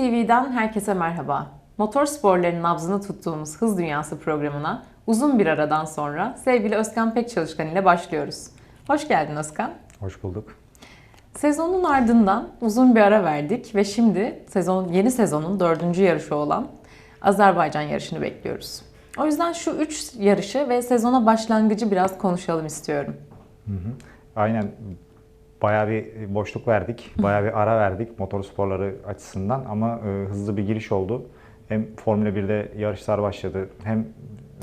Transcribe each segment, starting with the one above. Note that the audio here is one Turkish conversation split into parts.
TV'den herkese merhaba. Motor sporlarının nabzını tuttuğumuz Hız Dünyası programına uzun bir aradan sonra sevgili Özkan Pekçalışkan ile başlıyoruz. Hoş geldin Özkan. Hoş bulduk. Sezonun ardından uzun bir ara verdik ve şimdi sezon yeni sezonun dördüncü yarışı olan Azerbaycan yarışını bekliyoruz. O yüzden şu üç yarışı ve sezona başlangıcı biraz konuşalım istiyorum. Aynen bayağı bir boşluk verdik, bayağı bir ara verdik motor sporları açısından ama e, hızlı bir giriş oldu. Hem Formula 1'de yarışlar başladı, hem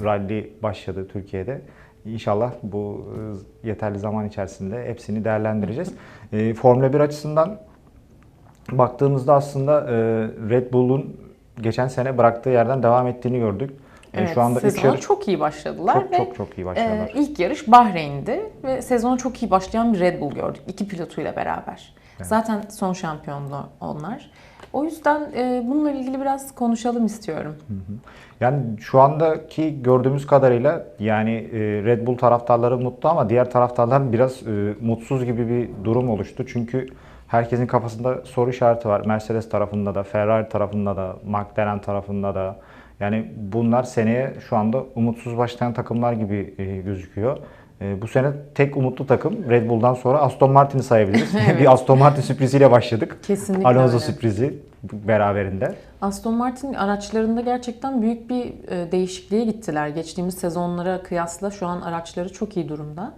rally başladı Türkiye'de. İnşallah bu e, yeterli zaman içerisinde hepsini değerlendireceğiz. E, Formula 1 açısından baktığımızda aslında e, Red Bull'un geçen sene bıraktığı yerden devam ettiğini gördük. E, Evet, Şu anda sezona yarış çok iyi başladılar çok ve çok çok iyi başladılar. Ee, ilk yarış Bahreyn'di ve sezona çok iyi başlayan bir Red Bull gördük. iki pilotuyla beraber. Zaten son şampiyonlu onlar. O yüzden e, bununla ilgili biraz konuşalım istiyorum. Yani şu andaki gördüğümüz kadarıyla yani e, Red Bull taraftarları mutlu ama diğer taraftarlar biraz e, mutsuz gibi bir durum oluştu. Çünkü herkesin kafasında soru işareti var. Mercedes tarafında da, Ferrari tarafında da, McLaren tarafında da. Yani bunlar seneye şu anda umutsuz başlayan takımlar gibi e, gözüküyor. E, bu sene tek umutlu takım Red Bull'dan sonra Aston Martin'i sayabiliriz. Evet. bir Aston Martin sürpriziyle başladık. Kesinlikle Alonso öyle. sürprizi beraberinde. Aston Martin araçlarında gerçekten büyük bir e, değişikliğe gittiler. Geçtiğimiz sezonlara kıyasla şu an araçları çok iyi durumda.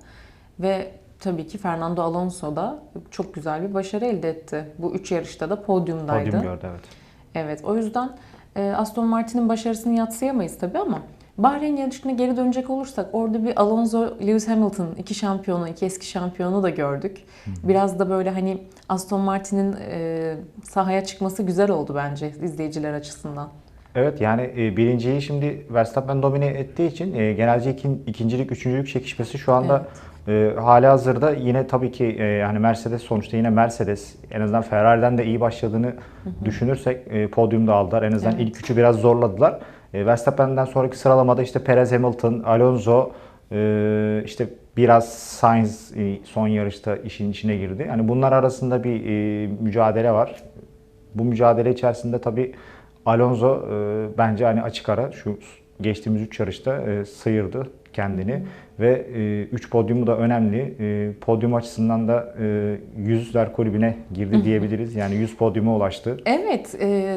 Ve tabii ki Fernando Alonso da çok güzel bir başarı elde etti. Bu üç yarışta da podyumdaydı. Podyum gördü evet. Evet o yüzden Aston Martin'in başarısını yatsıyamayız tabii ama Bahreyn yarışına geri dönecek olursak orada bir Alonso, Lewis Hamilton iki şampiyonu, iki eski şampiyonu da gördük. Biraz da böyle hani Aston Martin'in e, sahaya çıkması güzel oldu bence izleyiciler açısından. Evet yani e, birinciyi şimdi Verstappen domine ettiği için e, genelce ikin, ikincilik, üçüncülük çekişmesi şu anda e, hali hazırda yine tabii ki e, yani Mercedes sonuçta yine Mercedes en azından Ferrari'den de iyi başladığını düşünürsek e, podyumda aldılar. En azından Evet. ilk üçü biraz zorladılar. E, Verstappen'den sonraki sıralamada işte Perez, Hamilton, Alonso e, işte biraz Sainz e, son yarışta işin içine girdi. Yani bunlar arasında bir e, mücadele var. Bu mücadele içerisinde tabii Alonso e, bence hani açık ara şu geçtiğimiz 3 yarışta e, sıyırdı kendini ve 3 podyumu da önemli. E, podyum açısından da e, yüzler kulübüne girdi diyebiliriz. Yani 100 podyuma ulaştı. Evet, e,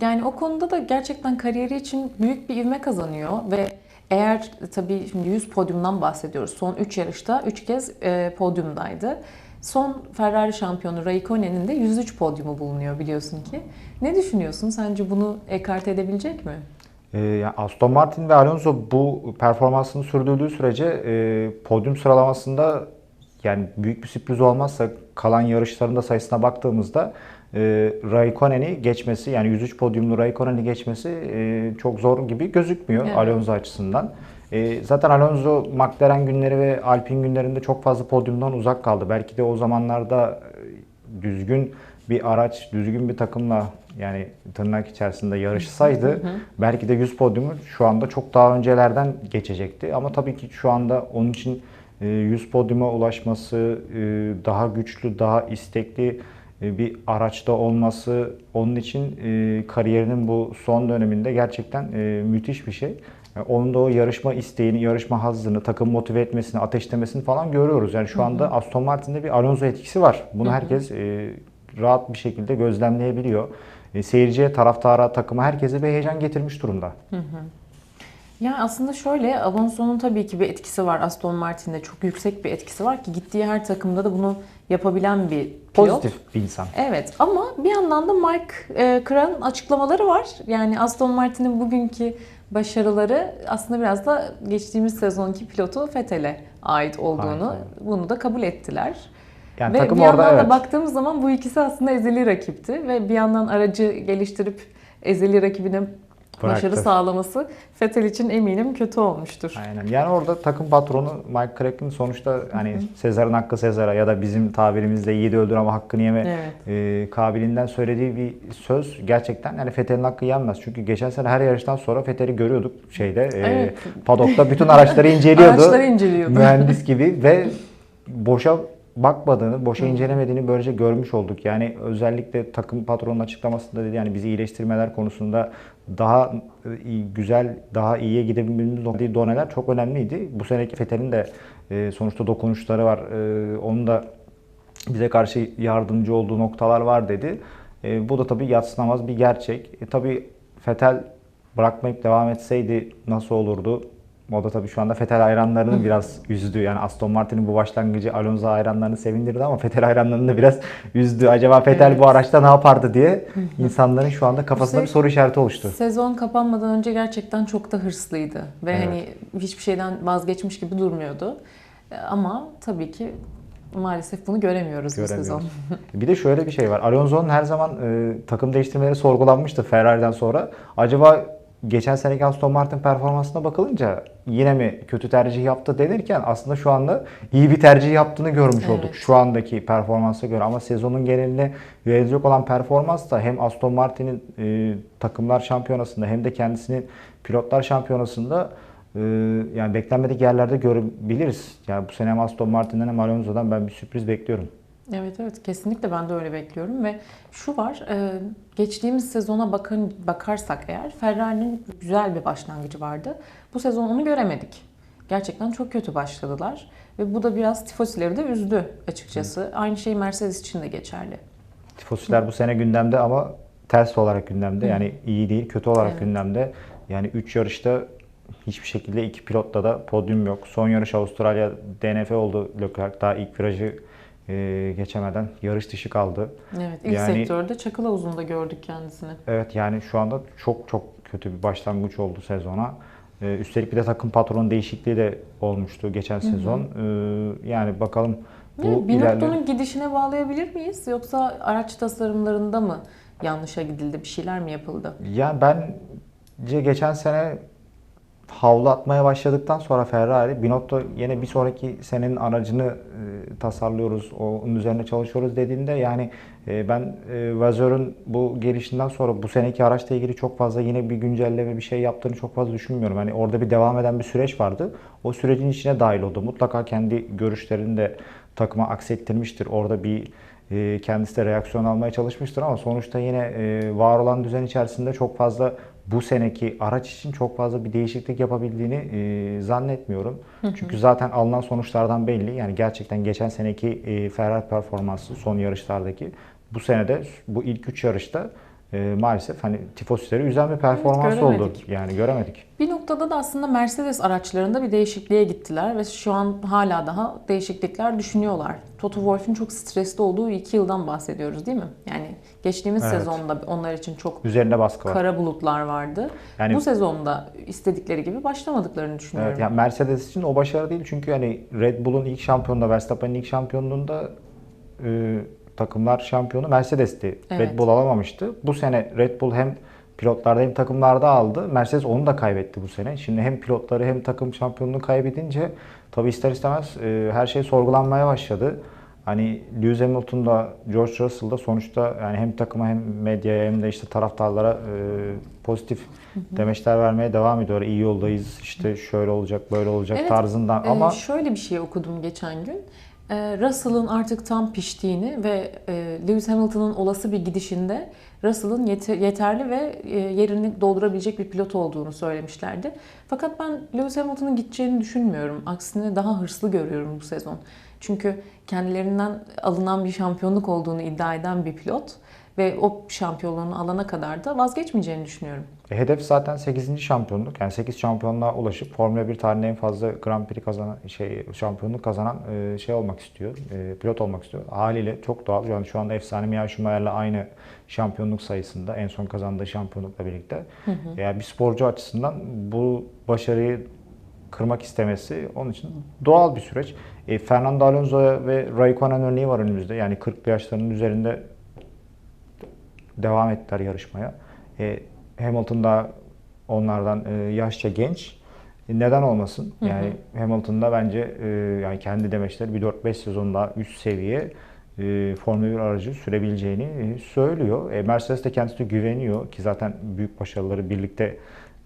yani o konuda da gerçekten kariyeri için büyük bir ivme kazanıyor ve eğer tabii şimdi 100 podyumdan bahsediyoruz. Son 3 yarışta 3 kez e, podyumdaydı. Son Ferrari şampiyonu Raikkonen'in de 103 podyumu bulunuyor biliyorsun ki. Ne düşünüyorsun? Sence bunu ekarte edebilecek mi? E, yani Aston Martin ve Alonso bu performansını sürdürdüğü sürece e, podyum sıralamasında yani büyük bir sürpriz olmazsa kalan yarışlarında sayısına baktığımızda e, Raikkonen'i geçmesi yani 103 podyumlu Raikkonen'i geçmesi e, çok zor gibi gözükmüyor Evet. Alonso açısından. E, zaten Alonso McLaren günleri ve Alpine günlerinde çok fazla podyumdan uzak kaldı. Belki de o zamanlarda e, düzgün bir araç, düzgün bir takımla yani tırnak içerisinde yarışsaydı belki de 100 podyumu şu anda çok daha öncelerden geçecekti. Ama tabii ki şu anda onun için e, 100 podyuma ulaşması, e, daha güçlü, daha istekli e, bir araçta olması onun için e, kariyerinin bu son döneminde gerçekten e, müthiş bir şey. Yani onun da o yarışma isteğini, yarışma hazzını, takım motive etmesini, ateşlemesini falan görüyoruz. Yani şu anda Aston Martin'de bir Alonso etkisi var. Bunu herkes e, rahat bir şekilde gözlemleyebiliyor. E, seyirciye, taraftara, takıma herkese bir heyecan getirmiş durumda. Ya aslında şöyle Alonso'nun tabii ki bir etkisi var Aston Martin'de çok yüksek bir etkisi var ki gittiği her takımda da bunu yapabilen bir pilot. Pozitif bir insan. Evet ama bir yandan da Mark e, Kran'ın açıklamaları var. Yani Aston Martin'in bugünkü başarıları aslında biraz da geçtiğimiz sezonki pilotu Vettel'e ait olduğunu Aynen. bunu da kabul ettiler. Yani ve takım bir orada yandan evet. da baktığımız zaman bu ikisi aslında ezeli rakipti ve bir yandan aracı geliştirip ezeli rakibine başarı Bıraktı. sağlaması Vettel için eminim kötü olmuştur. Aynen. Yani orada takım patronu Mike Crack'in sonuçta hani Sezar'ın hakkı Sezar'a ya da bizim tabirimizle yiğidi öldür ama hakkını yeme Evet. e, kabiliğinden söylediği bir söz gerçekten yani Fethel'in hakkı yenmez. Çünkü geçen sene her yarıştan sonra Fethel'i görüyorduk şeyde e, Evet. padokta bütün araçları inceliyordu. Araçları inceliyordu. Mühendis gibi ve boşa bakmadığını, boşa incelemediğini böylece görmüş olduk. Yani özellikle takım patronun açıklamasında dedi yani bizi iyileştirmeler konusunda daha e, güzel, daha iyiye gidebilmemiz noktada doneler çok önemliydi. Bu seneki Fetel'in de e, sonuçta dokunuşları var. E, onun da bize karşı yardımcı olduğu noktalar var dedi. Bu da tabii yatsınamaz bir gerçek. E, tabii Fetel bırakmayıp devam etseydi nasıl olurdu? O da tabii şu anda Fetel hayranlarını biraz üzdü. Yani Aston Martin'in bu başlangıcı Alonso hayranlarını sevindirdi ama Fetel hayranlarını da biraz üzdü. Acaba Fetel Evet. bu araçta ne yapardı diye insanların şu anda kafasında bir soru işareti oluştu. Sezon kapanmadan önce gerçekten çok da hırslıydı ve Evet. hani hiçbir şeyden vazgeçmiş gibi durmuyordu. E, Ama tabii ki maalesef bunu göremiyoruz, bu sezon. Göremiyoruz. Bir de şöyle bir şey var. Alonso'nun her zaman e, takım değiştirmeleri sorgulanmıştı Ferrari'den sonra. Acaba geçen seneki Aston Martin performansına bakılınca yine mi kötü tercih yaptı denirken aslında şu anda iyi bir tercih yaptığını görmüş Evet. olduk şu andaki performansa göre. Ama sezonun genelinde verilecek olan performans da hem Aston Martin'in e, takımlar şampiyonasında hem de kendisinin pilotlar şampiyonasında e, yani beklenmedik yerlerde görebiliriz. Yani bu sene hem Aston Martin'den hem Alonso'dan ben bir sürpriz bekliyorum. Evet evet kesinlikle ben de öyle bekliyorum ve şu var e, geçtiğimiz sezona bakın bakarsak eğer Ferrari'nin güzel bir başlangıcı vardı. Bu sezon onu göremedik. Gerçekten çok kötü başladılar ve bu da biraz tifosileri de üzdü açıkçası. Aynı şey Mercedes için de geçerli. Tifosiler bu sene gündemde ama ters olarak gündemde. Yani iyi değil, kötü olarak Evet. gündemde. Yani 3 yarışta hiçbir şekilde iki pilotta da podyum yok. Son yarış Avustralya DNF oldu Leclerc. Daha ilk virajı e, geçemeden yarış dışı kaldı. Evet ilk Yani- sektörde çakıl havuzunda gördük kendisini. Evet yani şu anda çok çok kötü bir başlangıç oldu sezona. Ee, üstelik bir de takım patronu değişikliği de olmuştu geçen sezon. Ee, yani bakalım bu Yani ilerle... Binotto'nun gidişine bağlayabilir miyiz yoksa araç tasarımlarında mı yanlışa gidildi, bir şeyler mi yapıldı? Yani bence geçen sene havlu atmaya başladıktan sonra Ferrari, Binotto yine bir sonraki senenin aracını e, tasarlıyoruz, onun üzerine çalışıyoruz dediğinde yani e, ben e, Vazeur'ün bu gelişinden sonra bu seneki araçla ilgili çok fazla yine bir güncelleme bir şey yaptığını çok fazla düşünmüyorum. Hani orada bir devam eden bir süreç vardı. O sürecin içine dahil oldu. Mutlaka kendi görüşlerini de takıma aksettirmiştir. Orada bir e, kendisi de reaksiyon almaya çalışmıştır ama sonuçta yine e, var olan düzen içerisinde çok fazla bu seneki araç için çok fazla bir değişiklik yapabildiğini e, zannetmiyorum. Çünkü zaten alınan sonuçlardan belli. Yani gerçekten geçen seneki e, Ferrari performansı son yarışlardaki bu senede bu ilk 3 yarışta e, maalesef hani tifosileri üzen bir performans oldu. göremedik. Yani göremedik. Bir noktada da aslında Mercedes araçlarında bir değişikliğe gittiler ve şu an hala daha değişiklikler düşünüyorlar. Toto Wolff'ün çok stresli olduğu iki yıldan bahsediyoruz değil mi? Yani geçtiğimiz Evet. sezonda onlar için çok Üzerinde baskı var. kara bulutlar vardı. Yani Bu sezonda istedikleri gibi başlamadıklarını düşünüyorum. Evet, yani Mercedes için o başarı değil çünkü hani Red Bull'un ilk şampiyonluğunda, Verstappen'in ilk şampiyonluğunda e, takımlar şampiyonu Mercedes'ti. Evet. Red Bull alamamıştı. Bu sene Red Bull hem pilotlarda hem takımlarda aldı. Mercedes onu da kaybetti bu sene. Şimdi hem pilotları hem takım şampiyonluğu kaybedince tabii ister istemez e, her şey sorgulanmaya başladı. Hani Lewis Hamilton da George Russell da sonuçta yani hem takıma hem medyaya hem de işte taraftarlara e, pozitif demeçler vermeye devam ediyor. İyi yoldayız işte şöyle olacak böyle olacak Evet, tarzından Ee, ama şöyle bir şey okudum geçen gün. Ee, Russell'ın artık tam piştiğini ve e, Lewis Hamilton'ın olası bir gidişinde Russell'ın yete- yeterli ve e, yerini doldurabilecek bir pilot olduğunu söylemişlerdi. Fakat ben Lewis Hamilton'ın gideceğini düşünmüyorum. Aksine daha hırslı görüyorum bu sezon. Çünkü kendilerinden alınan bir şampiyonluk olduğunu iddia eden bir pilot ve o şampiyonluğunu alana kadar da vazgeçmeyeceğini düşünüyorum. E, hedef zaten 8. şampiyonluk. Yani 8 şampiyonluğa ulaşıp Formula 1 tarihinde en fazla Grand Prix kazanan şey şampiyonluk kazanan e, şey olmak istiyor. e, pilot olmak istiyor. Haliyle çok doğal. Yani şu anda efsane Michael Schumacher'le aynı şampiyonluk sayısında en son kazandığı şampiyonlukla birlikte. Yani bir sporcu açısından bu başarıyı kırmak istemesi onun için doğal bir süreç. E, Fernando Alonso ve Raikkonen örneği var önümüzde. Yani 40 yaşlarının üzerinde devam ettiler yarışmaya. E, Hamilton da onlardan e, yaşça genç. E, neden olmasın? Yani Hamilton da bence e, yani kendi demeçleri bir 4-5 sezon daha üst seviye e, Formula 1 aracı sürebileceğini e, söylüyor. E, Mercedes de kendisine güveniyor ki zaten büyük başarıları birlikte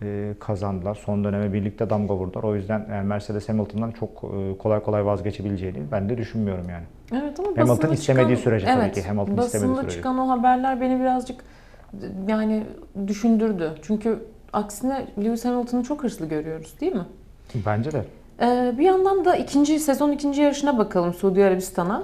e, kazandılar. Son döneme birlikte damga vurdular. O yüzden yani Mercedes Hamilton'dan çok e, kolay kolay vazgeçebileceğini ben de düşünmüyorum yani. Evet ama Hamilton basında istemediği çıkan- sürece tabii evet, ki, Hamilton istemediği basında sürece. çıkan o haberler beni birazcık yani düşündürdü. Çünkü aksine Lewis Hamilton'ı çok hırslı görüyoruz değil mi? Bence de. Ee, bir yandan da ikinci sezon ikinci yarışına bakalım Suudi Arabistan'a.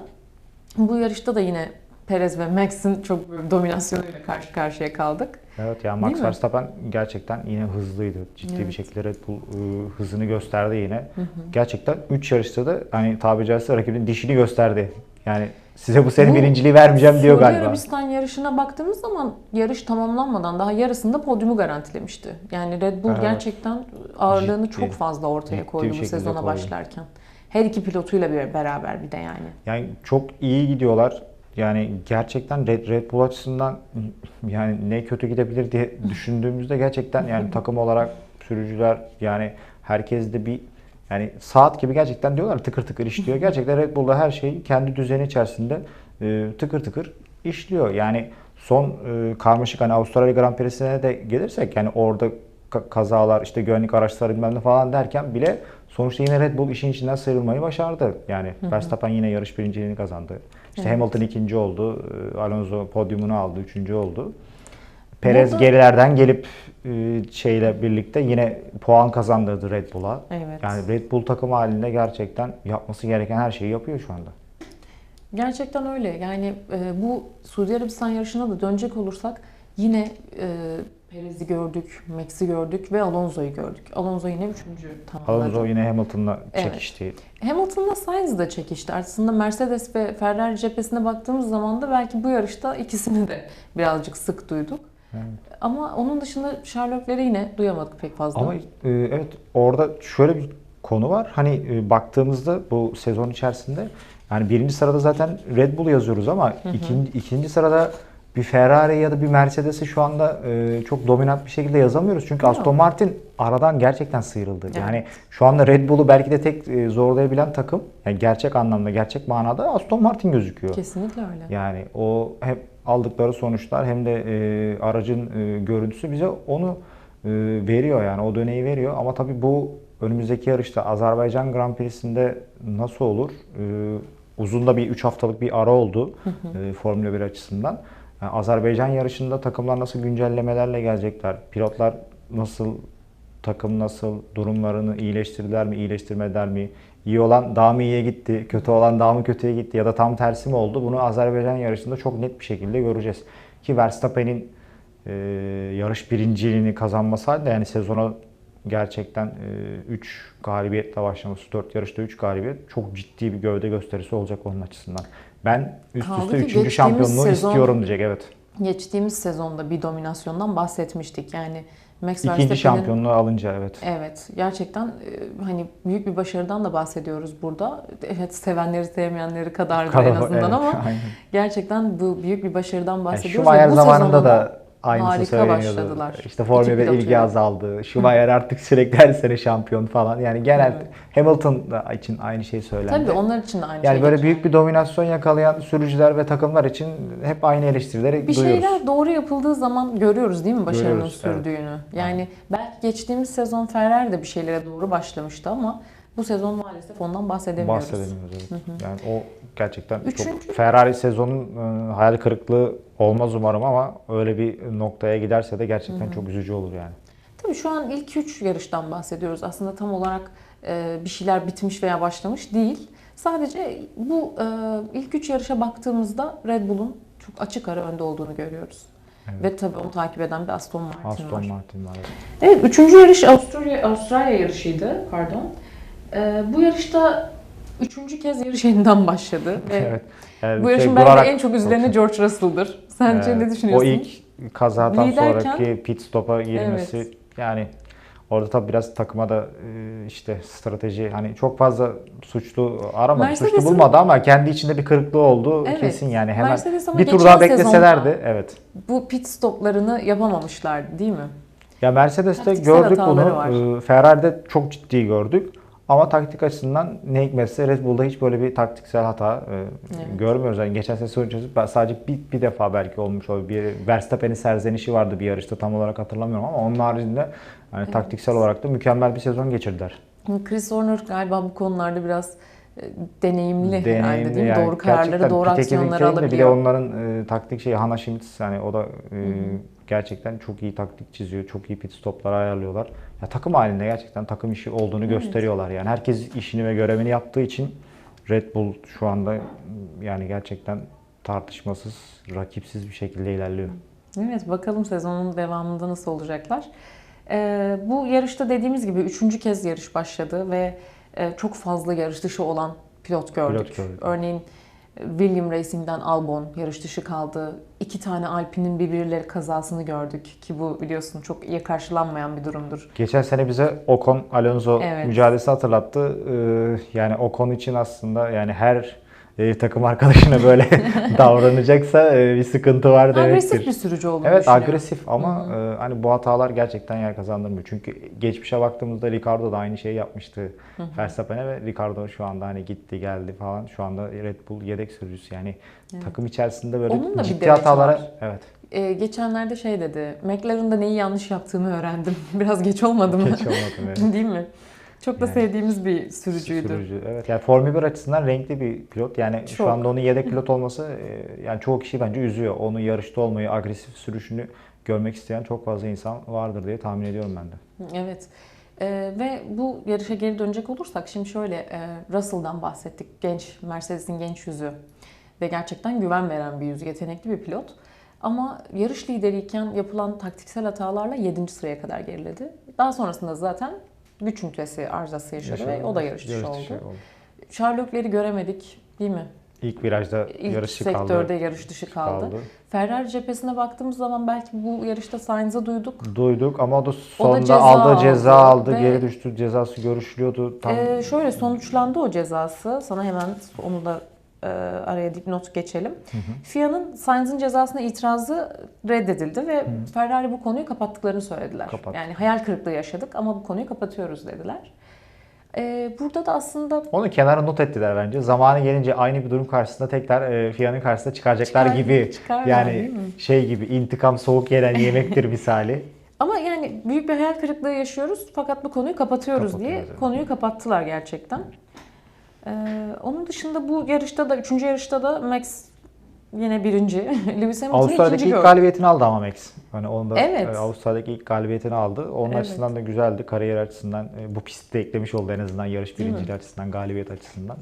Bu yarışta da yine Perez ve Max'in çok dominasyonuyla karşı karşıya kaldık. Evet yani Değil Max? Verstappen gerçekten yine hızlıydı. Ciddi bir Evet. şekilde Red Bull ıı, hızını gösterdi yine. Gerçekten 3 yarışta da hani tabiri caizse rakibinin dişini gösterdi. Yani size bu sene Bu birinciliği vermeyeceğim diyor Suudi galiba. Arabistan yarışına baktığımız zaman yarış tamamlanmadan daha yarısında podyumu garantilemişti. Yani Red Bull Evet. gerçekten ağırlığını Ciddi. çok fazla ortaya Ciddi koydu bir bu sezona koydu. başlarken. Her iki pilotuyla bir beraber bir de yani. Yani çok iyi gidiyorlar. Yani gerçekten Red, Red Bull açısından yani ne kötü gidebilir diye düşündüğümüzde gerçekten yani takım olarak sürücüler yani herkes de bir yani saat gibi gerçekten diyorlar tıkır tıkır işliyor. Gerçekten Red Bull'da her şey kendi düzeni içerisinde e, tıkır tıkır işliyor. Yani son e, karmaşık hani Avustralya Grand Prix'sine de gelirsek yani orada ka- kazalar işte güvenlik araçları bilmem ne falan derken bile sonuçta yine Red Bull işin içinden sıyrılmayı başardı. Yani Verstappen yine yarış birinciliğini kazandı. İşte Evet. Hamilton ikinci oldu. e, Alonso podyumunu aldı. Üçüncü oldu. Perez Burada- gerilerden gelip e, şeyle birlikte yine puan kazandırdı Red Bull'a. Evet. Yani Red Bull takım halinde gerçekten yapması gereken her şeyi yapıyor şu anda. Gerçekten öyle. Yani e, bu Suudi Arabistan yarışına da dönecek olursak yine Perez'i gördük, Max'i gördük ve Alonso'yu gördük. Alonso yine üçüncü tamamladı. Alonso yine Hamilton'la Evet. çekişti. Hamilton'la Sainz de çekişti. Aslında Mercedes ve Ferrari cephesine baktığımız zaman da belki bu yarışta ikisini de birazcık sık duyduk. Evet. Ama onun dışında Sherlock'leri yine duyamadık pek fazla. Ama e, evet orada şöyle bir konu var. Hani e, baktığımızda bu sezon içerisinde yani birinci sırada zaten Red Bull yazıyoruz ama ikinci, ikinci sırada bir Ferrari ya da bir Mercedes'i şu anda e, çok dominant bir şekilde yazamıyoruz. Çünkü Değil mi? Aston Martin aradan gerçekten sıyrıldı. Evet. Yani şu anda Red Bull'u belki de tek e, zorlayabilen takım yani gerçek anlamda, gerçek manada Aston Martin gözüküyor. Kesinlikle öyle. Yani o hem aldıkları sonuçlar hem de e, aracın e, görüntüsü bize onu e, veriyor yani o döneyi veriyor. Ama tabii bu önümüzdeki yarışta Azerbaycan Grand Prix'sinde nasıl olur? E, uzun da bir 3 haftalık bir ara oldu e, Formula 1 açısından. Yani Azerbaycan yarışında takımlar nasıl güncellemelerle gelecekler? Pilotlar nasıl takım nasıl durumlarını iyileştirdiler mi, iyileştirmediler mi? İyi olan daha mı iyiye gitti, kötü olan daha mı kötüye gitti ya da tam tersi mi oldu? Bunu Azerbaycan yarışında çok net bir şekilde göreceğiz. Ki Verstappen'in e, yarış birinciliğini kazanması halinde yani sezona gerçekten 3 galibiyetle başlaması, 4 yarışta 3 galibiyet çok ciddi bir gövde gösterisi olacak onun açısından. Ben üst Kaldı üste ki 3. geçtiğimiz şampiyonluğu sezon- istiyorum diyecek evet. Geçtiğimiz sezonda bir dominasyondan bahsetmiştik. Yani Max İkinci şampiyonluğu alınca evet. Evet, gerçekten e, hani büyük bir başarıdan da bahsediyoruz burada. Evet, sevenleri sevmeyenleri kadardır en azından Evet, ama aynen. gerçekten bu büyük bir başarıdan Yani bahsediyoruz. Schumacher ve bu zamanında da aynısı harika söyleniyordu. başladılar. İşte Formula İki 1 ilgi azaldı. Schumacher artık sürekli her sene şampiyon falan. Yani genel Evet. Hamilton için aynı şey söylendi. Tabii onlar için de aynı yani şey böyle geçerli. büyük bir dominasyon yakalayan sürücüler ve takımlar için hep aynı eleştirileri bir duyuyoruz. şeyler doğru yapıldığı zaman görüyoruz değil mi başarının Görüyoruz, evet. sürdüğünü. Yani belki geçtiğimiz sezon Ferrari de bir şeylere doğru başlamıştı ama bu sezon maalesef ondan bahsedemiyoruz. Bahsedemiyoruz evet. Yani o gerçekten Üçüncü- çok Ferrari sezonun e, hayal kırıklığı olmaz umarım ama öyle bir noktaya giderse de gerçekten çok üzücü olur yani. Tabii şu an ilk üç yarıştan bahsediyoruz. Aslında tam olarak e, bir şeyler bitmiş veya başlamış değil. Sadece bu e, ilk üç yarışa baktığımızda Red Bull'un çok açık ara önde olduğunu görüyoruz. Evet. Ve tabii onu takip eden bir Aston Martin Aston var. Martin var. evet. Üçüncü yarış Avustralya, Avustralya yarışıydı. Pardon. E, bu yarışta üçüncü kez yarış yeniden başladı. Ve Evet. Yani Bu şey, yarışın belki de durarak- en çok üzüleni George Russell'dır. Sence Evet. ne düşünüyorsun? O ilk kazadan Liderken- sonraki pit stop'a girmesi yani orada tabii biraz takıma da e, işte strateji hani çok fazla suçlu aramadı, suçlu Mercedes'in- bulmadı ama kendi içinde bir kırıklığı oldu Evet. kesin yani hemen Mercedes ama bir tur daha bekleselerdi evet. Bu pit stoplarını yapamamışlar değil mi? Ya Mercedes'te Taktiksel gördük bunu. var. Ferrari'de çok ciddi gördük. Ama taktik açısından ne hikmetse Red Bull'da hiç böyle bir taktiksel hata e, Evet. görmüyoruz. Yani geçen içerisinde ben sadece bir, bir defa belki olmuş olabilir. Bir Verstappen'in serzenişi vardı bir yarışta tam olarak hatırlamıyorum ama onun haricinde yani taktiksel olarak da mükemmel bir sezon geçirdiler. Chris Horner galiba bu konularda biraz e, deneyimli, herhalde deneyimli değil mi? yani doğru kararları, doğru aksiyonları şeyinde Bir de alabiliyor. onların e, taktik şeyi Hannah Schmitz yani o da e, gerçekten çok iyi taktik çiziyor. Çok iyi pit stopları ayarlıyorlar. Ya takım halinde gerçekten takım işi olduğunu gösteriyorlar. Yani herkes işini ve görevini yaptığı için Red Bull şu anda yani gerçekten tartışmasız, rakipsiz bir şekilde ilerliyor. Evet bakalım sezonun devamında nasıl olacaklar. Ee, bu yarışta dediğimiz gibi üçüncü kez yarış başladı ve e, çok fazla yarış dışı olan pilot gördük. Pilot gördük. Örneğin William Racing'den Albon yarış dışı kaldı. İki tane Alpine'in birbirleri kazasını gördük ki bu biliyorsun çok iyi karşılanmayan bir durumdur. Geçen sene bize Ocon Alonso Evet. mücadelesi hatırlattı. Ee, yani Ocon için aslında yani her e, takım arkadaşına böyle davranacaksa e, bir sıkıntı var Agresif demektir. bir sürücü olduğunu Evet agresif ama e, hani bu hatalar gerçekten yer kazandırmıyor. Çünkü geçmişe baktığımızda Ricardo da aynı şeyi yapmıştı Verstappen'e ve Ricardo şu anda hani gitti geldi falan. Şu anda Red Bull yedek sürücüsü yani takım içerisinde böyle Onun ciddi hatalara var. evet Ee, geçenlerde şey dedi, McLaren'da neyi yanlış yaptığımı öğrendim. Biraz geç olmadı mı? geç olmadı. evet. Değil mi? Çok da Yani sevdiğimiz bir sürücüydü. Sürücü. Evet yani Formula 1 açısından renkli bir pilot. Yani Çok. şu anda onun yedek pilot olması e, yani çoğu kişi bence üzüyor. Onun yarışta olmayı, agresif sürüşünü görmek isteyen çok fazla insan vardır diye tahmin ediyorum ben de. Evet. Ee, ve bu yarışa geri dönecek olursak şimdi şöyle e, Russell'dan bahsettik. Genç, Mercedes'in genç yüzü ve gerçekten güven veren bir yüzü, yetenekli bir pilot. Ama yarış lideriyken yapılan taktiksel hatalarla 7. sıraya kadar geriledi. Daha sonrasında zaten güç ünitesi arızası yaşadı ve o da yarış dışı oldu. Sherlock'leri göremedik değil mi? İlk virajda İlk yarış dışı sektörde kaldı. yarış dışı kaldı. Ferrari cephesine baktığımız zaman belki bu yarışta Sainz'ı duyduk. Duyduk ama o da sonunda ceza aldı ceza aldı, ve- geri düştü, cezası görüşülüyordu. Tam Ee, şöyle sonuçlandı o cezası. Sana hemen onu da e, araya dipnot geçelim. FIA'nın Sainz'ın cezasına itirazı reddedildi ve Ferrari bu konuyu kapattıklarını söylediler. Kapattı. Yani hayal kırıklığı yaşadık ama bu konuyu kapatıyoruz dediler. Ee, burada da aslında onu kenara not ettiler bence. Zamanı gelince aynı bir durum karşısında tekrar e, FIA'nın karşısına çıkaracaklar Çıkar- gibi. çıkarlar, yani şey gibi intikam soğuk yenen yemektir misali. ama yani büyük bir hayal kırıklığı yaşıyoruz fakat bu konuyu kapatıyoruz diye Kapatıyoruz, evet. konuyu kapattılar gerçekten. Ee, onun dışında bu yarışta da, üçüncü yarışta da Max yine birinci. Lewis Hamilton'ı Avustralya'daki ilk galibiyetini aldı ama Max. Hani onda Evet. e, Avustralya'daki ilk galibiyetini aldı. Onun Evet. açısından da güzeldi. Kariyer açısından e, bu pisti de eklemiş oldu en azından yarış birinciliği açısından, galibiyet açısından.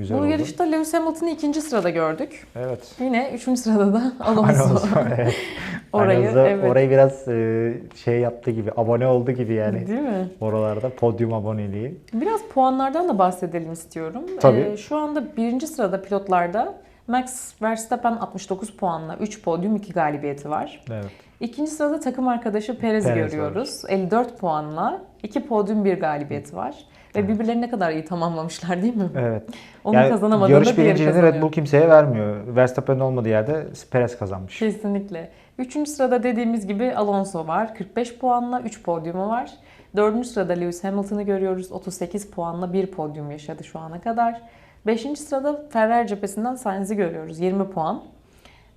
Güzel Bu oldu. yarışta Lewis Hamilton'ı ikinci sırada gördük. Evet. Yine üçüncü sırada da Alonso. Alonso, evet. Orayı, Alonso evet. orayı biraz e, şey yaptı gibi, abone oldu gibi yani. Değil mi? Oralarda podyum aboneliği. Biraz puanlardan da bahsedelim istiyorum. Tabii. Ee, şu anda birinci sırada pilotlarda Max Verstappen 69 puanla 3 podyum 2 galibiyeti var. Evet. İkinci sırada takım arkadaşı Perez, Perez görüyoruz. 54 puanla 2 podyum 1 galibiyeti var. Ve birbirlerini ne kadar iyi tamamlamışlar değil mi? Evet. Onu Yani kazanamadığında yarış birinciliğini. Red Bull kimseye vermiyor. Verstappen'in olmadığı yerde Perez kazanmış. Kesinlikle. Üçüncü sırada dediğimiz gibi Alonso var. 45 puanla 3 podyumu var. Dördüncü sırada Lewis Hamilton'ı görüyoruz. 38 puanla 1 podyum yaşadı şu ana kadar. Beşinci sırada Ferrari cephesinden Sainz'i görüyoruz. 20 puan.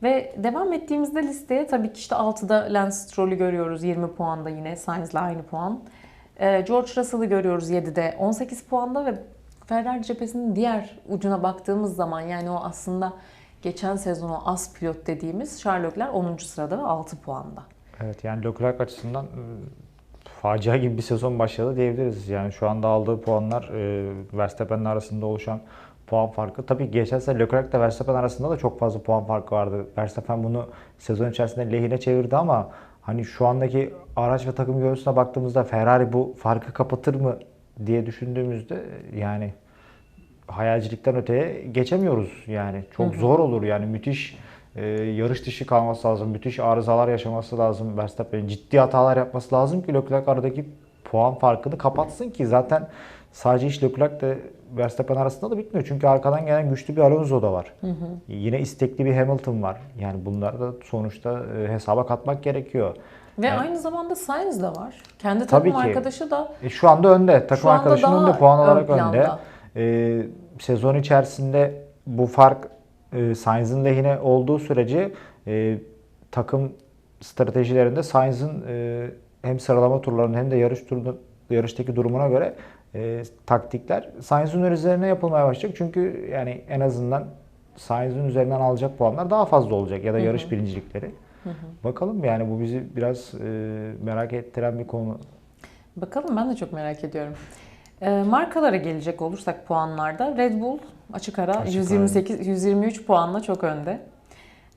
Ve devam ettiğimizde listeye tabii ki işte 6'da Lance Stroll'ü görüyoruz 20 puanda yine Sainz'la aynı puan. Ee, George Russell'ı görüyoruz 7'de 18 puanda ve Ferrari cephesinin diğer ucuna baktığımız zaman yani o aslında geçen sezon o az pilot dediğimiz Sherlock'ler 10. sırada ve 6 puanda. Evet yani Leclerc açısından e, facia gibi bir sezon başladı diyebiliriz. Yani şu anda aldığı puanlar e, Verstappen'in arasında oluşan puan farkı. Tabii geçen sene Leclerc ile Verstappen arasında da çok fazla puan farkı vardı. Verstappen bunu sezon içerisinde lehine çevirdi ama hani şu andaki araç ve takım görüntüsüne baktığımızda Ferrari bu farkı kapatır mı diye düşündüğümüzde yani hayalcilikten öteye geçemiyoruz yani. Çok zor olur yani müthiş e, yarış dışı kalması lazım. Müthiş arızalar yaşaması lazım. Verstappen'in ciddi hatalar yapması lazım ki Leclerc aradaki puan farkını kapatsın ki zaten sadece iş Leclerc de Verstappen arasında da bitmiyor. Çünkü arkadan gelen güçlü bir Alonso da var. Yine istekli bir Hamilton var. Yani bunları da sonuçta e, hesaba katmak gerekiyor. Ve Evet. aynı zamanda Sainz de var. Kendi takım ki. arkadaşı da E, şu anda önde. Takım anda arkadaşının önünde puan olarak önde. E, sezon içerisinde bu fark e, Sainz'ın lehine olduğu sürece e, takım stratejilerinde Sainz'ın e, hem sıralama turlarını hem de yarış turunu yarıştaki durumuna göre e, taktikler Sainz'ın üzerine yapılmaya başlayacak. Çünkü yani en azından Sainz'ın üzerinden alacak puanlar daha fazla olacak ya da yarış birincilikleri. Bakalım yani bu bizi biraz e, merak ettiren bir konu. Bakalım ben de çok merak ediyorum. Ee, markalara gelecek olursak puanlarda Red Bull açık ara Açık 128 123 puanla çok önde.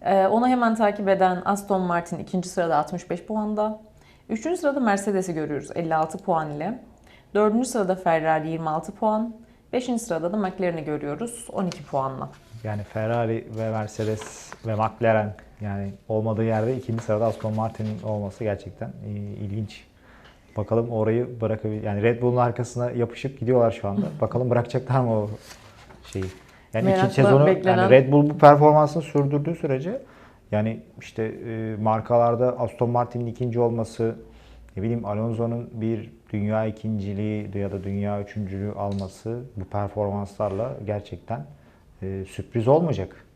Ee, onu hemen takip eden Aston Martin ikinci sırada 65 puanda. Üçüncü sırada Mercedes'i görüyoruz 56 puan ile. Dördüncü sırada Ferrari 26 puan. Beşinci sırada da McLaren'i görüyoruz 12 puanla. Yani Ferrari ve Mercedes ve McLaren yani olmadığı yerde ikinci sırada Aston Martin'in olması gerçekten e, ilginç. Bakalım orayı bırakabilir. Yani Red Bull'un arkasına yapışıp gidiyorlar şu anda. Bakalım bırakacaklar mı o şeyi. Yani Merakla iki sezonu beklenen- yani Red Bull bu performansını sürdürdüğü sürece yani işte e, markalarda Aston Martin'in ikinci olması, ne bileyim Alonso'nun bir dünya ikinciliği ya da dünya üçüncülüğü alması bu performanslarla gerçekten e, sürpriz olmayacak.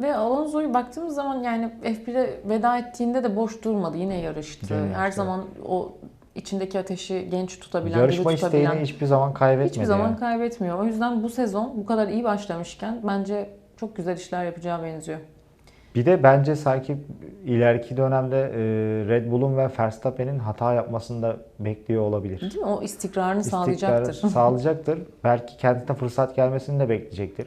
Ve Alonso'yu baktığımız zaman yani F1'e veda ettiğinde de boş durmadı. Yine yarıştı. Yine Her zaman o içindeki ateşi genç tutabilen, Yarışma diri isteğini tutabilen. hiçbir zaman kaybetmedi. Hiçbir zaman yani. kaybetmiyor. O yüzden bu sezon bu kadar iyi başlamışken bence çok güzel işler yapacağı benziyor. Bir de bence sanki ileriki dönemde e, Red Bull'un ve Verstappen'in hata yapmasını da bekliyor olabilir. Değil mi? O istikrarını İstikrar sağlayacaktır. sağlayacaktır. Belki kendisine fırsat gelmesini de bekleyecektir.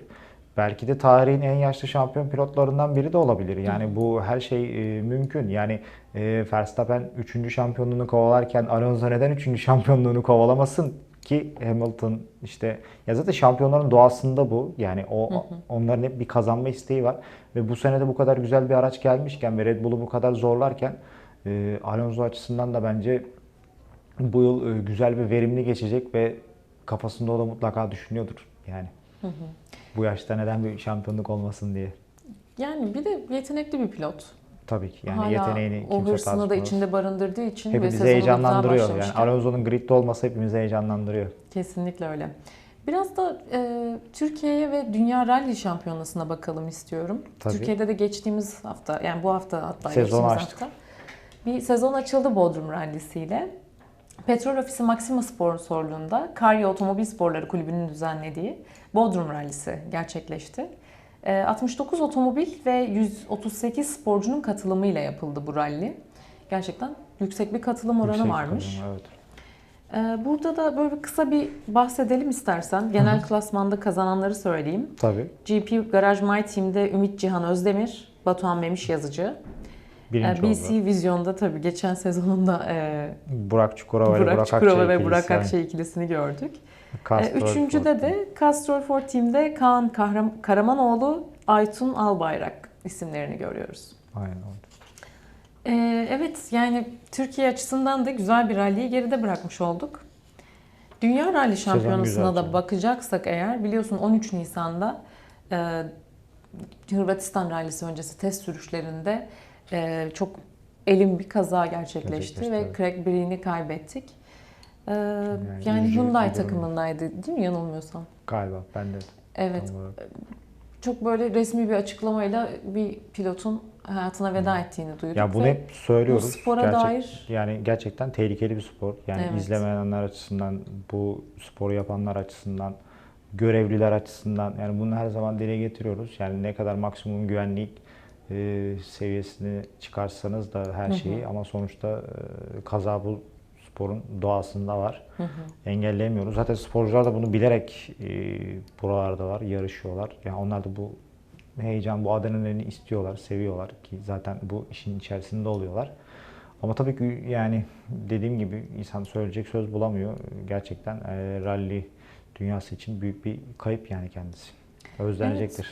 Belki de tarihin en yaşlı şampiyon pilotlarından biri de olabilir. Yani bu her şey e, mümkün. Yani e, Verstappen 3. şampiyonluğunu kovalarken Alonso neden 3. şampiyonluğunu kovalamasın ki Hamilton işte ya zaten şampiyonların doğasında bu. Yani o onların hep bir kazanma isteği var ve bu sene de bu kadar güzel bir araç gelmişken ve Red Bull'u bu kadar zorlarken e, Alonso açısından da bence bu yıl e, güzel ve verimli geçecek ve kafasında o da mutlaka düşünüyordur yani. Bu yaşta neden bir şampiyonluk olmasın diye. Yani bir de yetenekli bir pilot. Tabii ki yani Hala yeteneğini o kimse hırsını da içinde barındırdığı için Hepimizi heyecanlandırıyor. Yani Alonso'nun gridde olması hepimizi heyecanlandırıyor. Kesinlikle öyle. Biraz da e, Türkiye'ye ve Dünya Rally Şampiyonası'na bakalım istiyorum. Tabii. Türkiye'de de geçtiğimiz hafta, yani bu hafta hatta Sezon geçtiğimiz açtık. hafta bir sezon açıldı Bodrum Rally'siyle. Petrol Ofisi Maxima sponsorluğunda Karya Otomobil Sporları Kulübü'nün düzenlediği Bodrum Rally'si gerçekleşti. E, 69 otomobil ve 138 sporcunun katılımıyla yapıldı bu rally. Gerçekten yüksek bir katılım oranı Yüksek varmış. kazanım, Evet. Ee, Burada da böyle kısa bir bahsedelim istersen. Genel klasmanda kazananları söyleyeyim. Tabii. GP Garage My Team'de Ümit Cihan Özdemir, Batuhan Memiş yazıcı. Birinci Ee, BC oldu. Vizyon'da tabii geçen sezonunda e, Burak Çukurova Burak Burak Çukurova ve Burak. Akçay ikilisini gördük. Ee, Castrol Üçüncüde Ford. de Castrol Ford Team'de Kaan Kahram Karamanoğlu, Aytun Albayrak isimlerini görüyoruz. Aynen oldu. Ee, evet yani Türkiye açısından da güzel bir rally'yi geride bırakmış olduk. Dünya Rally Şampiyonası'na da bakacaksak eğer biliyorsun 13 Nisan'da e, Hırvatistan Rally'si öncesi test sürüşlerinde e, çok elim bir kaza gerçekleşti Gerçekleşti, ve evet. Craig Breen'i kaybettik. E, yani üzücü Hyundai takımındaydı değil mi yanılmıyorsam? Galiba ben de. Evet. Çok böyle resmi bir açıklamayla bir pilotun hayatına veda ettiğini duyduk. Ya bunu hep söylüyoruz. bu spora Gerçek- dair yani gerçekten tehlikeli bir spor. Yani Evet. izlemeyenler açısından, bu sporu yapanlar açısından, görevliler açısından yani bunu her zaman dile getiriyoruz. Yani ne kadar maksimum güvenlik e, seviyesini çıkarsanız da her şeyi ama sonuçta e, kaza bu sporun doğasında var. Engelleyemiyoruz. Zaten sporcular da bunu bilerek e, buralarda var, yarışıyorlar. Yani onlar da bu heyecan, bu adrenalini istiyorlar, seviyorlar ki zaten bu işin içerisinde oluyorlar. Ama tabii ki yani dediğim gibi insan söyleyecek söz bulamıyor. Gerçekten e, rally dünyası için büyük bir kayıp yani kendisi. Özlenecektir.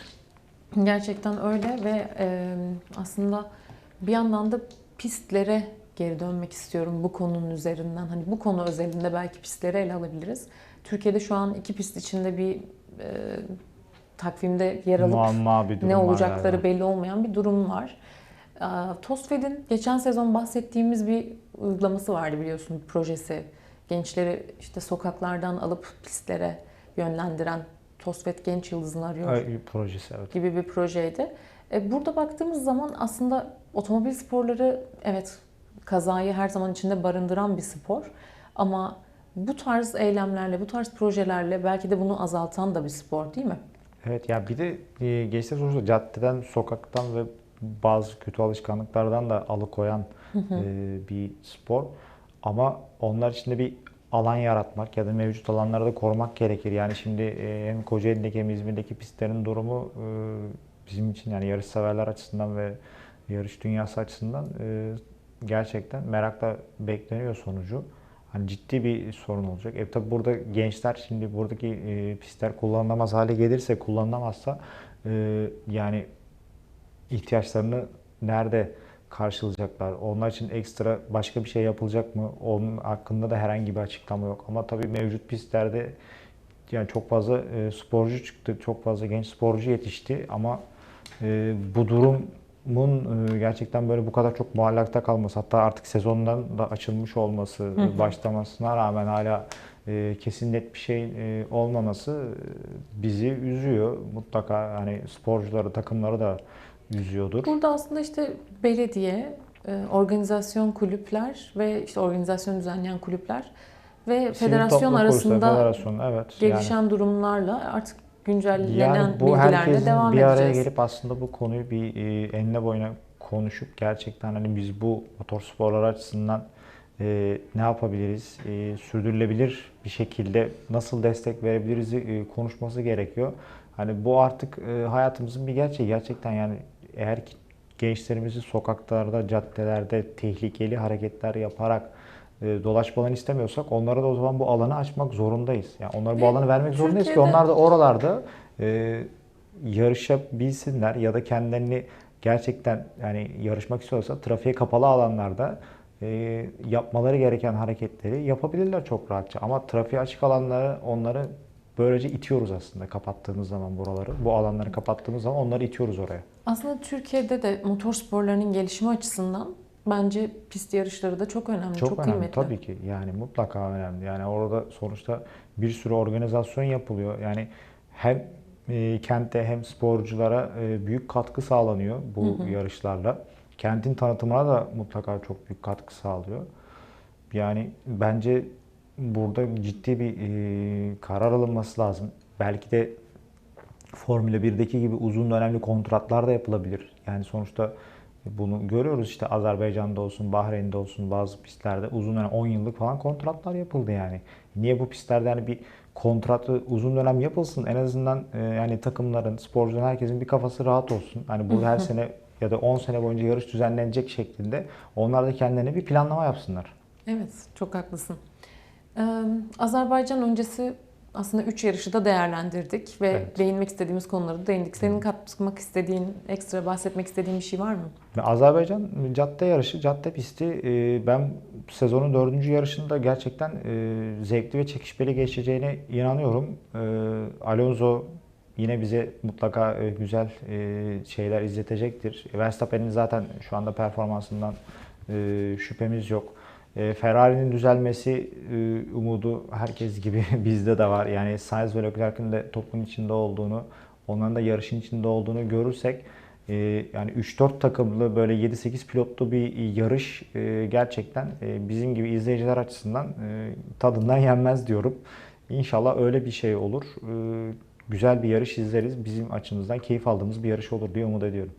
Gerçekten öyle ve e, aslında bir yandan da pistlere geri dönmek istiyorum bu konunun üzerinden. Hani bu konu özelinde belki pistleri ele alabiliriz. Türkiye'de şu an iki pist içinde bir e, takvimde yer alıp Muamma bir durum ne var olacakları galiba. belli olmayan bir durum var. Ee, TOSFED'in geçen sezon bahsettiğimiz bir uygulaması vardı biliyorsun bir projesi. Gençleri işte sokaklardan alıp pistlere yönlendiren TOSFED Genç Yıldızını arıyor Ay, projesi evet. gibi bir projeydi. E, Burada baktığımız zaman aslında otomobil sporları evet kazayı her zaman içinde barındıran bir spor. Ama bu tarz eylemlerle, bu tarz projelerle belki de bunu azaltan da bir spor değil mi? Evet ya bir de e, gençler sonuçta caddeden, sokaktan ve bazı kötü alışkanlıklardan da alıkoyan e, bir spor. Ama onlar için de bir alan yaratmak ya da mevcut alanları da korumak gerekir. Yani şimdi e, hem Kocaeli'deki hem İzmir'deki pistlerin durumu e, bizim için yani yarış severler açısından ve yarış dünyası açısından e, gerçekten merakla bekleniyor sonucu. Hani ciddi bir sorun olacak. E tabi burada gençler şimdi buradaki e, pistler kullanılamaz hale gelirse, kullanılamazsa e, yani ihtiyaçlarını nerede karşılayacaklar? Onlar için ekstra başka bir şey yapılacak mı? Onun hakkında da herhangi bir açıklama yok. Ama tabii mevcut pistlerde yani çok fazla e, sporcu çıktı, çok fazla genç sporcu yetişti ama e, bu durumun e, gerçekten böyle bu kadar çok muallakta kalması, hatta artık sezondan da açılmış olması, hı. başlamasına rağmen hala e, kesin net bir şey e, olmaması e, bizi üzüyor. Mutlaka hani sporcuları, takımları da üzüyordur. Burada aslında işte belediye, e, organizasyon kulüpler ve işte organizasyon düzenleyen kulüpler ve federasyon arasında federasyon, evet. gelişen durumlarla artık güncellenen yani bu bilgilerle devam bir araya edeceğiz. gelip aslında bu konuyu bir e, enine boyuna konuşup gerçekten hani biz bu motorsporlar açısından e, ne yapabiliriz, e, sürdürülebilir bir şekilde nasıl destek verebiliriz e, konuşması gerekiyor. Hani bu artık e, hayatımızın bir gerçeği gerçekten yani eğer ki gençlerimizi sokaklarda, caddelerde tehlikeli hareketler yaparak e, dolaşmalarını istemiyorsak onlara da o zaman bu alanı açmak zorundayız. Yani onlara bu alanı vermek zorundayız ki Türkiye'de- onlar da oralarda e, yarışabilsinler ya da kendilerini gerçekten yani yarışmak istiyorsa trafiğe kapalı alanlarda e, yapmaları gereken hareketleri yapabilirler çok rahatça. Ama trafiğe açık alanları onları böylece itiyoruz aslında kapattığımız zaman buraları. Bu alanları kapattığımız zaman onları itiyoruz oraya. Aslında Türkiye'de de motor sporlarının gelişimi açısından bence pist yarışları da çok önemli, çok, Çok, önemli kıymetli. tabii ki. Yani mutlaka önemli. Yani orada sonuçta bir sürü organizasyon yapılıyor. Yani hem e, kente hem sporculara e, büyük katkı sağlanıyor bu yarışlarla. Kentin tanıtımına da mutlaka çok büyük katkı sağlıyor. Yani bence burada ciddi bir e, karar alınması lazım. Belki de Formula 1'deki gibi uzun dönemli kontratlar da yapılabilir. Yani sonuçta bunu görüyoruz işte Azerbaycan'da olsun, Bahreyn'de olsun bazı pistlerde uzun dönem 10 yıllık falan kontratlar yapıldı yani. Niye bu pistlerde yani bir kontratı uzun dönem yapılsın en azından e, yani takımların, sporcuların herkesin bir kafası rahat olsun. Hani bu her sene ya da 10 sene boyunca yarış düzenlenecek şeklinde onlar da kendilerine bir planlama yapsınlar. Evet, çok haklısın. Ee, Azerbaycan öncesi aslında 3 yarışı da değerlendirdik ve Evet. değinmek istediğimiz konuları da değindik. Senin katmak istediğin, ekstra bahsetmek istediğin bir şey var mı? Azerbaycan cadde yarışı, cadde pisti e, ben sezonun dördüncü yarışında gerçekten e, zevkli ve çekişmeli geçeceğine inanıyorum. E, Alonso yine bize mutlaka güzel şeyler izletecektir. Verstappen'in zaten şu anda performansından şüphemiz yok. E, Ferrari'nin düzelmesi e, umudu herkes gibi bizde de var. Yani Sainz ve Leclerc'in de topun içinde olduğunu, onların da yarışın içinde olduğunu görürsek e, yani 3-4 takımlı böyle 7-8 pilotlu bir yarış gerçekten bizim gibi izleyiciler açısından tadından yenmez diyorum. İnşallah öyle bir şey olur. Güzel bir yarış izleriz. Bizim açımızdan keyif aldığımız bir yarış olur diye umut ediyorum.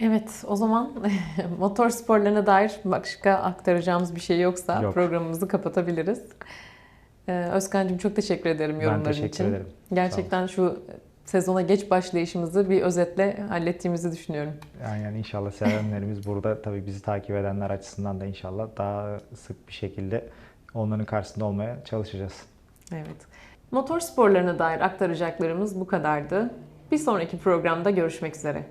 Evet, o zaman motor sporlarına dair başka aktaracağımız bir şey yoksa Yok. programımızı kapatabiliriz. Ee, Özkan'cığım çok teşekkür ederim Ben yorumların teşekkür için. ederim. Gerçekten şu sezona geç başlayışımızı bir özetle hallettiğimizi düşünüyorum. Yani, yani inşallah sevenlerimiz burada tabii bizi takip edenler açısından da inşallah daha sık bir şekilde onların karşısında olmaya çalışacağız. Evet. Motor sporlarına dair aktaracaklarımız bu kadardı. Bir sonraki programda görüşmek üzere.